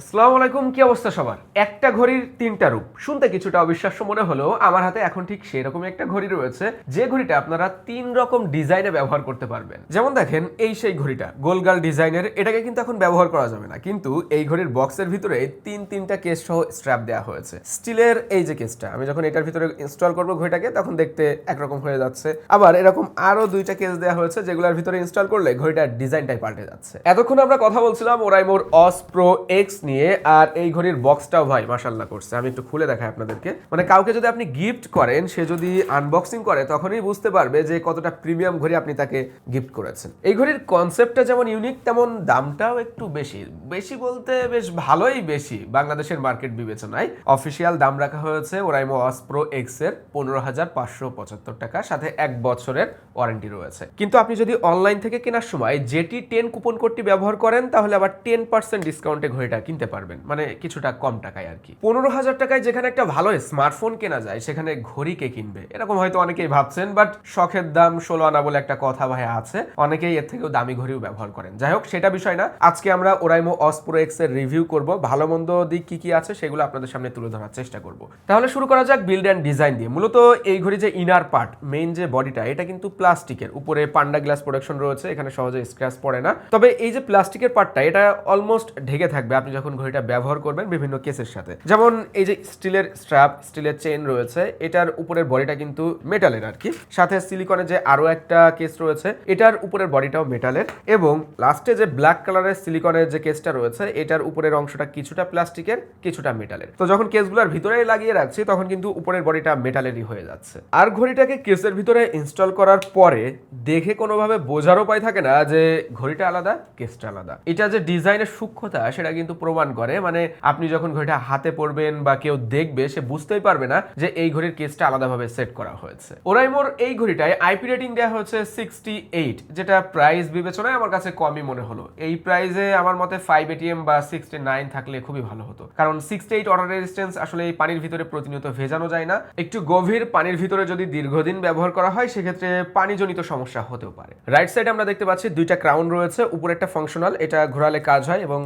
আসসালামু আলাইকুম, কি অবস্থা সবার? একটা ঘড়ির তিনটা রূপ। শুনতে কিছুটা অবিশ্বাস্য মনে হলেও আমার হাতে এখন ঠিক সেরকমই একটা ঘড়ি রয়েছে, যে ঘড়িটা আপনারা তিন রকম ডিজাইনে ব্যবহার করতে পারবেন। যেমন দেখেন, এই সেই ঘড়িটা। গোলগাল ডিজাইনের, এটাকে কিন্তু এখন ব্যবহার করা যাবে না। কিন্তু এই ঘড়ির বক্সের ভিতরে তিন, তিনটা কেস সহ স্ট্র্যাপ দেওয়া হয়েছে। স্টিলের এই যে কেসটা আমি যখন এটার ভিতরে ইনস্টল করব ঘড়িটাকে, তখন দেখতে একরকম হয়ে যাচ্ছে। আবার এরকম আরও দুইটা কেস দেওয়া হয়েছে, যেগুলোর ভিতরে ইনস্টল করলে ঘড়িটার ডিজাইনটাই পাল্টে যাচ্ছে। এতক্ষণ আমরা কথা বলছিলাম ওরাইমোর অস প্রো এক্স নিয়ে আর এই ঘড়ির বক্সটাও ভাই মাশাল্লাহ করছে। আমি একটু খুলে দেখাই আপনাদেরকে। মানে কাউকে যদি আপনি গিফট করেন, সে যদি আনবক্সিং করে, তখনই বুঝতে পারবে যে কতটা প্রিমিয়াম ঘড়ি আপনি তাকে গিফট করেছেন। এই ঘড়ির কনসেপ্টটা যেমন ইউনিক তেমন দামটাও একটু বেশি। বেশি বলতে বেশ ভালোই বেশি, বাংলাদেশের মার্কেট বিবেচনায়। অফিসিয়াল দাম রাখা হয়েছে ওরাইমো অস প্রো এক্সের পনেরো হাজার পাঁচশো পঁচাত্তর টাকা, সাথে এক বছরের ওয়ারেন্টি রয়েছে। কিন্তু আপনি যদি অনলাইন থেকে কেনার সময় যেটি টেন কুপন কোডটি ব্যবহার করেন, তাহলে আবার টেন পার্সেন্ট ডিসকাউন্টে ঘড়িটা কিনতে পারবেন মানে কিছুটা কম টাকায় আর কি। পনেরো হাজার টাকায় যেখানে একটা ভালো স্মার্টফোন কেনা যায়, সেখানে ঘড়ি কে কিনবে? এরকম হয়তো অনেকেই ভাবছেন বাট শখের দাম ষোলো আনা বলে একটা কথা ভাই আছে। অনেকেই এর থেকেও দামি ঘড়িও ব্যবহার করেন। যাই হোক, সেটা বিষয় না। আজকে আমরা ওরাইমো অসপ্রো এক্সের রিভিউ করব। ভালো মন্দ দিক কি কি আছে সেগুলো আপনাদের সামনে তুলে ধরার চেষ্টা করব। তাহলে শুরু করা যাক বিল্ড অ্যান্ড ডিজাইন দিয়ে। মূলত এই ঘড়ি যে ইনার পার্ট মেইন যে বডিটা এটা কিন্তু প্লাস্টিকের উপরে পান্ডা গ্লাস প্রোডাকশন রয়েছে, এখানে সহজে স্ক্র্যাচ পড়ে না। তবে এই যে প্লাস্টিকের পার্টটা এটা অলমোস্ট ঢেকে থাকবে। আপনি যখন ঘড়িটা ব্যবহার করবেন বিভিন্ন কেসের সাথে। যেমন এই যে স্টিলের স্ট্র্যাপ, স্টিলের চেন রয়েছে, এটার উপরের বডিটা কিন্তু মেটালের আর কি। সাথে সিলিকনের যে আরও একটা কেস রয়েছে, এটার উপরের বডিটাও মেটালের। এবং লাস্টে যে ব্ল্যাক কালারের সিলিকনের যে কেসটা রয়েছে, এটার উপরের অংশটা কিছুটা প্লাস্টিকের, কিছুটা মেটালের। তো যখন কেসগুলোর ভিতরে লাগিয়ে রাখছি, তখন কিন্তু উপরের বডিটা মেটালেরই হয়ে যাচ্ছে। আর ঘড়িটাকে কেসের ভিতরে ইনস্টল করার পরে দেখে কোনোভাবে বোঝার উপায় থাকে না যে ঘড়িটা আলাদা, কেসটা আলাদা। এটা যে ডিজাইনের সূক্ষ্মতা, সেটা কিন্তু প্রমাণ করে। মানে আপনি যখন ঘড়িটা হাতে পড়বেন বা কেউ দেখবে, সে বুঝতেই পারবে না যে এই ঘড়ির কেসটা আলাদাভাবে সেট করা হয়েছে। ওরাইমোর এই ঘড়িটায় আইপি রেটিং দেওয়া হচ্ছে সিক্সটি এইট যেটা প্রাইস বিবেচনায় আমার কাছে কমই মনে হলো। এই প্রাইসে আমার মতে ফাইভ এটিএম বা সিক্সটি নাইন থাকলে খুবই ভালো হতো। কারণ সিক্সটি এইট অর্ডার রেজিস্ট্যান্স আসলে এই পানির ভিতরে প্রতিনিয়ত ভেজানো যায় না। একটু গভীর পানির ভিতরে যদি দীর্ঘদিন ব্যবহার করা হয়, সেক্ষেত্রে পানিজনিত সমস্যা হতেও পারে। রাইট সাইডে আমরা দেখতে পাচ্ছি দুইটা ক্রাউন রয়েছে, উপরে একটা ফাংশনাল এটা ঘোরালে কাজ হয় এবং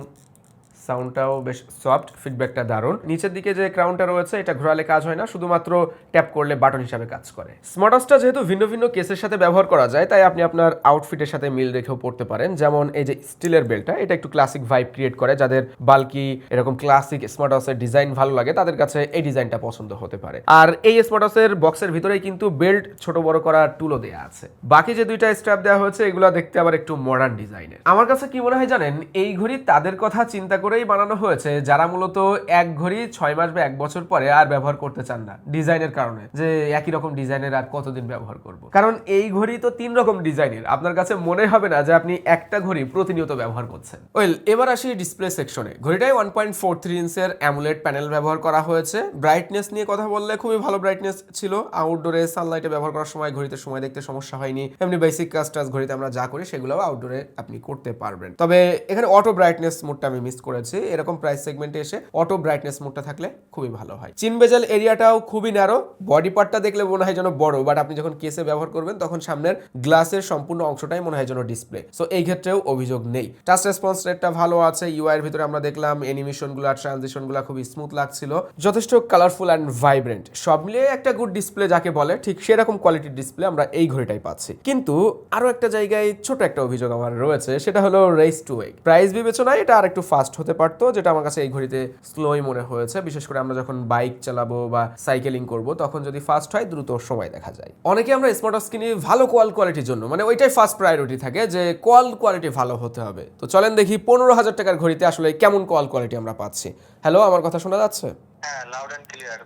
সাউন্ডটাও বেশ সফট ফিডব্যাকটা দারুণ। নিচের দিকে যে ক্রাউনটা রয়েছে, এটা ঘোরালে কাজ হয় না, শুধুমাত্র ট্যাপ করলে বাটন হিসাবে কাজ করে। স্মার্টসটা যেহেতু ভিন্ন ভিন্ন কেসের সাথে ব্যবহার করা যায়, তাই আপনি আপনার আউটফিটের সাথে মিল রেখেও পড়তে পারেন। যেমন এই যে স্টিলের বেলটা এটা একটু ক্লাসিক ভাইব ক্রিয়েট করে, যাদের বালকি এরকম ক্লাসিক স্মার্টসের ডিজাইন ভালো লাগে, তাদের কাছে এই ডিজাইনটা পছন্দ হতে পারে। আর এই স্মার্টসের বক্সের ভিতরেই কিন্তু বেল্ট ছোট বড় করার টুলও দেওয়া আছে। বাকি যে দুইটা স্ট্র্যাপ দেওয়া হয়েছে, এগুলো দেখতে আবার একটু মডার্ন ডিজাইনের আমার কাছে কি মনে হয় জানেন, এই ঘড়ি তাদের কথা চিন্তা করেই বানানো হয়েছে, যারা মূলত এক ঘড়ি ছয় মাস বা এক বছর পরে আর ব্যবহার করতে চান না, ডিজাইনের কারণে, যে একই রকম ডিজাইনের আর কতদিন ব্যবহার করব। কারণ এই ঘড়ি তো তিন রকম ডিজাইনের, আপনার কাছে মনে হবে না যে আপনি একটা ঘড়ি প্রতিনিয়ত ব্যবহার করছেন। ওয়েল, এবার আসি ডিসপ্লে সেকশনে। ঘড়িটায় ওয়ান পয়েন্ট ফোর থ্রি ইঞ্চের অ্যামুলেট প্যানেল ব্যবহার করা হয়েছে। ব্রাইটনেস নিয়ে কথা বললে খুবই ভালো ব্রাইটনেস ছিল। আউটডোরে সানলাইটে ব্যবহার করার সময় ঘড়িতে সময় দেখতে সমস্যা হয়নি। এমনি বেসিক কাজ ঘড়িতে আমরা যা করি সেগুলোও আউটডোরে আপনি করতে পারবেন। তবে এখানে অটো ব্রাইটনেস মোডটা আমি মিস করেছি, এরকম প্রাইস সেগমেন্টে এসে অটো ব্রাইটনেস মোডটা থাকলে খুবই ভালো হয়। চিন বেজেল এরিয়াটাও খুবই ন্যারো বডি পার্টটা দেখলে মনে হয় যেন বড় বাট আপনি যখন কেসে ব্যবহার করবেন, তখন সামনের গ্লাসের সম্পূর্ণ অংশটাই মনে হয় যেন ডিসপ্লে সো এই ক্ষেত্রেও অভিযোগ নেই। টাচ রেসপন্স রেটটা ভালো আছে ইউআই এর ভিতরে আমরা দেখলাম অ্যানিমেশনগুলো ট্রানজিশনগুলো খুবই স্মুথ লাগছিল। যথেষ্ট কালারফুল অ্যান্ড ভাইব্রেন্ট সব মিলিয়ে একটা গুড ডিসপ্লে যাকে বলে, ঠিক সেরকম কোয়ালিটির ডিসপ্লে আমরা এই ঘড়িটাই পাচ্ছি। কিন্তু আরও একটা জায়গায় ছোট একটা অভিযোগ আমার রয়েছে, সেটা হলো রেস টু ওয়েক প্রাইস বিবেচনায় এটা আর একটু ফাস্ট হতে পারতো যেটা আমার কাছে এই ঘড়িতে স্লোই মনে হয়েছে। বিশেষ করে আমরা যখন বাইক চালাবো বা সাইকেলিং করব তখন যদি ফাস্ট হয় দ্রুত সময় দেখা যায়। অনেকে আমরা স্মার্ট ওয়াচ কিনি ভালো কোয়াল কোয়ালিটির জন্য মানে ওইটাই ফার্স্ট প্রায়োরিটি থাকে যে কোয়াল কোয়ালিটি ভালো হতে হবে। তো চলেন দেখি পনেরো হাজার টাকার ঘড়িতে আসলে কেমন কোয়াল কোয়ালিটি আমরা পাচ্ছি। হ্যালো আমার কথা শোনা যাচ্ছে? হ্যাঁ লাউড অ্যান্ড ক্লিয়ার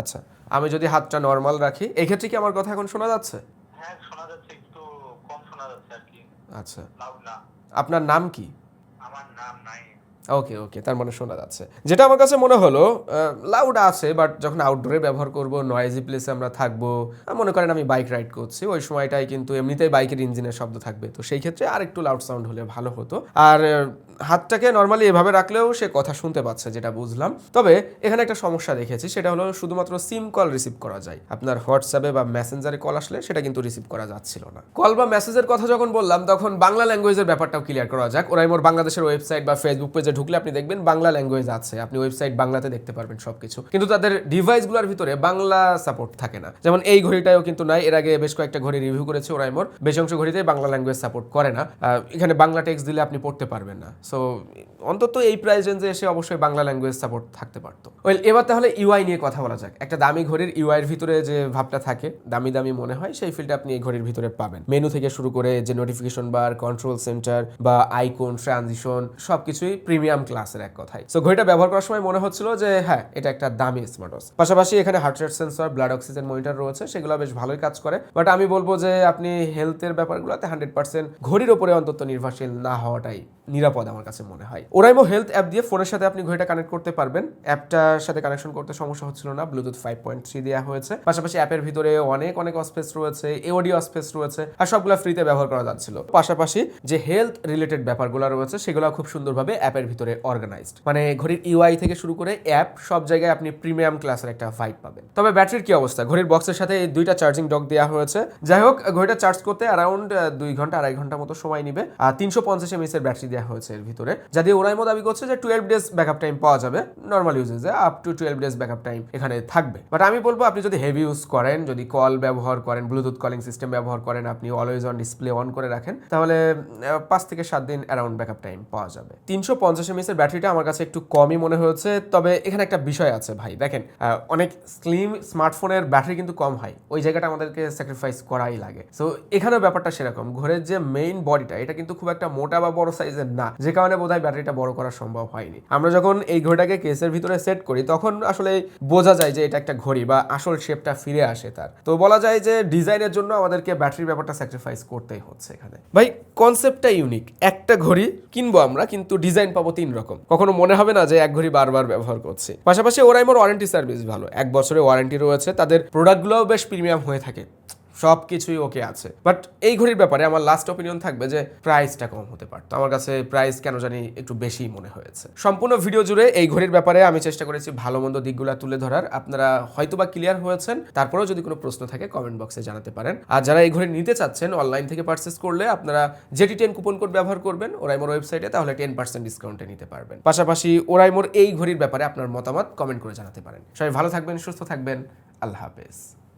আচ্ছা আমি যদি হাতটা নর্মাল রাখি এক্ষেত্রে কি আমার কথা এখন শোনা যাচ্ছে? হ্যাঁ শোনা যাচ্ছে একটু কম শোনা যাচ্ছে আর কি। আচ্ছা। লাউড না। আপনার নাম কি? আমার নাম নাই ওকে ওকে তার মানে শোনা যাচ্ছে। যেটা আমার কাছে মনে হলো লাউড আছে বাট যখন আউটডোরে ব্যবহার করব নয়েজি প্লেসে আমরা থাকব মনে করেন আমি বাইক রাইড করছি, ওই সময়টাই কিন্তু এমনিতেই বাইকের ইঞ্জিনের শব্দ থাকবে। তো সেই ক্ষেত্রে আর একটু লাউড সাউন্ড হলে ভালো হতো। আর হাতটাকে নর্মালি এভাবে রাখলেও সে কথা শুনতে পাচ্ছে যেটা বুঝলাম। তবে এখানে একটা সমস্যা দেখেছি, সেটা হলো শুধুমাত্র সিম কল রিসিভ করা যায়। আপনার হোয়াটসঅ্যাপে বা মেসেঞ্জারে কল আসলে সেটা কিন্তু রিসিভ করা যাচ্ছিল না। কল বা মেসেজের কথা যখন বললাম, তখন বাংলা ল্যাঙ্গুয়েজের ব্যাপারটাও ক্লিয়ার করা যাক। ওরাই মোর বাংলাদেশের ওয়েবসাইট বা ফেসবুক পেজে ঢুকলে আপনি দেখবেন বাংলা ল্যাঙ্গুয়েজ আছে। আপনি ওয়েবসাইট বাংলাতে দেখতে পারবেন সবকিছু। কিন্তু তাদের ডিভাইসগুলোর ভিতরে বাংলা সাপোর্ট থাকে না। যেমন এই ঘড়িটাও কিন্তু নাই। এর আগে বেশ কয়েকটা ঘড়ি রিভিউ করেছে ওরাইমোর বেশ অংশ ঘড়িতে বাংলা ল্যাঙ্গুয়েজ সাপোর্ট করে না। এখানে বাংলা টেক্সট দিলে আপনি পড়তে পারবেন না। সো অন্তত এই প্রাইস রেঞ্জে এসে অবশ্যই বাংলা ল্যাঙ্গুয়েজ সাপোর্ট থাকতে পারতো। ওয়েল এবার তাহলে ইউআই নিয়ে কথা বলা যাক। একটা দামি ঘড়ির ইউআই এর ভিতরে যে ভাবটা থাকে, দামি দামি মনে হয়, সেই ফিলটা আপনি এই ঘড়ির ভিতরে পাবেন। মেনু থেকে শুরু করে যে নোটিফিকেশন বার কন্ট্রোল সেন্টার বা আইকন ট্রানজিশন সবকিছুই প্রিমিয়াম ক্লাসের এক কথায়। সো ঘড়িটা ব্যবহার করার সময় মনে হচ্ছিল যে হ্যাঁ এটা একটা দামি স্মার্ট ওয়াচ পাশাপাশি এখানে heart rate sensor blood oxygen monitor রয়েছে, সেগুলো বেশ ভালোই কাজ করে। বাট আমি বলব যে, আপনি হেলথের ব্যাপারগুলোতে হান্ড্রেড পার্সেন্ট ঘড়ির ওপরে অন্তত নির্ভরশীল না হওয়াটাই নিরাপদ আমার কাছে মনে হয়। ওরাইমো হেলথ অ্যাপ দিয়ে ফোনের সাথে আপনি ঘড়িটা কানেক্ট করতে পারবেন। অ্যাপটার সাথে কানেকশন করতে সমস্যা হচ্ছিল না। ব্লুটুথ ফাইভ পয়েন্ট থ্রি দেওয়া হয়েছে। পাশাপাশি অ্যাপের ভিতরে অনেক অনেক অস্পেস রয়েছে এওডিও অস্পেস রয়েছে, আর সবগুলো ফ্রিতে ব্যবহার করা যাচ্ছিল। পাশাপাশি যে হেলথ রিলেটেড ব্যাপারগুলো রয়েছে, সেগুলো খুব সুন্দরভাবে অ্যাপের ভিতরে অর্গানাইজড মানে ঘড়ির ইউআই থেকে শুরু করে অ্যাপ, সব জায়গায় আপনি প্রিমিয়াম ক্লাসের একটা ফাইট পাবেন। তবে ব্যাটারির কি অবস্থা? ঘড়ির বক্সের সাথে দুইটা চার্জিং ডক দেওয়া হয়েছে। যাই হোক, ঘড়িটা চার্জ করতে অ্যারাউন্ড দুই ঘণ্টা, আড়াই ঘণ্টা মতো সময় নিবে। আর তিনশো পঞ্চাশ এমএস এর ব্যাটারি দেওয়া হয়েছে এর ভিতরে। যা দিয়ে ওরাইমো দাবি করছে যে টুয়েলভ ডেজ ব্যাকআপ টাইম পাওয়া যাবে। Normal ইউজেসে up to twelve days backup time এখানে থাকবে। বাট আমি বলব, আপনি যদি হেভি ইউজ করেন, যদি কল ব্যবহার করেন ব্লুটুথ কলিং সিস্টেম ব্যবহার করেন, আপনি অলওয়েজ অন ডিসপ্লে অন করে রাখেন, তাহলে পাঁচ থেকে সাত দিন অ্যারাউন্ড ব্যাকআপ টাইম পাওয়া যাবে। তিনশো পঞ্চাশ এমএস এর ব্যাটারিটা আমার কাছে একটু কমই মনে হয়েছে, তবে এখানে একটা বিষয় আছে ভাই। দেখেন অনেক স্লিম স্মার্টফোনের ব্যাটারি কিন্তু কম হয়। ওই জায়গাটা আমাদেরকে স্যাক্রিফাইস করাই লাগে। সো এখানেও ব্যাপারটা সেরকম। ঘরের যে মেইন বডিটা এটা কিন্তু খুব একটা মোটা বা বড় সাইজের না, যে কারণে বোধহয় ব্যাটারিটা বড় করা সম্ভব হয়নি। আমরা যখন এই ঘড়িটাকে কেসের ভিতরে সেট করি, তখন আসলে বোঝা যায় যে এটা একটা ঘড়ি বা আসল শেপটা ফিরে আসে তার। তো বলা যায় যে ডিজাইনের জন্য আমাদেরকে ব্যাটারির ব্যাপারটা স্যাক্রিফাইস করতেই হচ্ছে এখানে। ভাই কনসেপ্টটা ইউনিক একটা ঘড়ি কিনবো আমরা, কিন্তু ডিজাইন পাবো তিন রকম। কখনো মনে হবে না যে এক ঘড়ি বারবার ব্যবহার করছি। পাশাপাশি ওরাইমোর ওয়ারেন্টি সার্ভিস ভালো। এক বছরের ওয়ারেন্টি রয়েছে, তাদের প্রোডাক্টগুলোও বেশ প্রিমিয়াম হয়ে থাকে। সব কিছুই ওকে আছে। বাট এই ঘড়ির ব্যাপারে আমার লাস্ট অপিনিয়ন থাকবে যে প্রাইসটা কম হতে পারতো। আমার কাছে প্রাইস কেন জানি একটু বেশি মনে হয়েছে। সম্পূর্ণ ভিডিও জুড়ে এই ঘড়ির ব্যাপারে আমি চেষ্টা করেছি ভালো মন্দ দিকগুলো তুলে ধরার। আপনারা হয়তোবা ক্লিয়ার হয়েছেন। তারপরেও যদি কোনো প্রশ্ন থাকে কমেন্ট বক্সে জানাতে পারেন। আর যারা এই ঘড়ি নিতে চাচ্ছেন অনলাইন থেকে পারচেস করলে আপনারা জেটি টেন কুপন কোড ব্যবহার করবেন, ওরাইমোর ওয়েবসাইটে তাহলে টেন পার্সেন্ট ডিসকাউন্টে নিতে পারবেন। পাশাপাশি ওরাইমোর এই ঘড়ির ব্যাপারে আপনার মতামত কমেন্ট করে জানাতে পারেন। সবাই ভালো থাকবেন, সুস্থ থাকবেন। আল্লাহ হাফেজ।